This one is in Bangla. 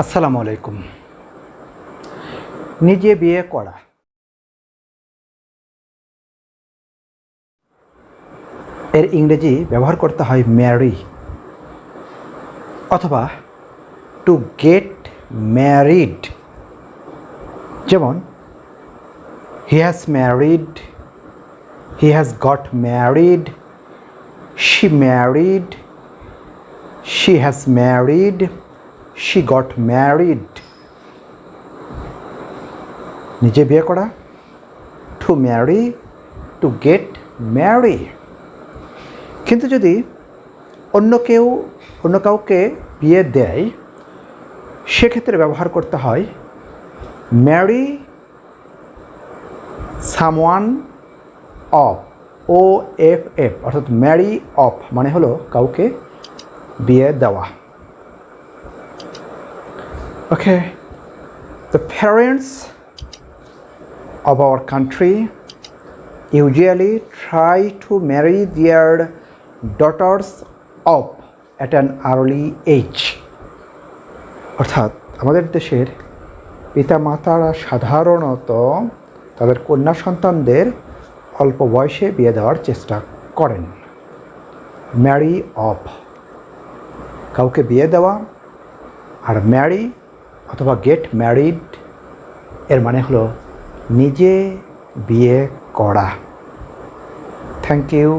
আসসালামু আলাইকুম। নিজে বিয়ে করা। এর ইংরেজি ব্যবহার করতে হয় ম্যারি অথবা টু গেট ম্যারিড যেমন he has married he has got married she married she has married she got married নিজে বিয়ে করা to marry to get marry কিন্তু যদি অন্য কেউ, অন্য কাউকে বিয়ে দেয়, সেক্ষেত্রে ব্যবহার করতে হয় marry someone of O F F অর্থাৎ ম্যারি অফ মানে হলো কাউকে বিয়ে দেওয়া। ওকে the parents of our country usually try to marry their daughters off at an early age. অর্থাৎ আমাদের দেশের পিতা মাতারা সাধারণত তাদের কন্যা সন্তানদের অল্প বয়সে বিয়ে দেওয়ার চেষ্টা করেন। ম্যারি অফ কাউকে বিয়ে দেওয়া আর ম্যারি অথবা গেট ম্যারিড এর মানে হলো নিজে বিয়ে করা। Thank you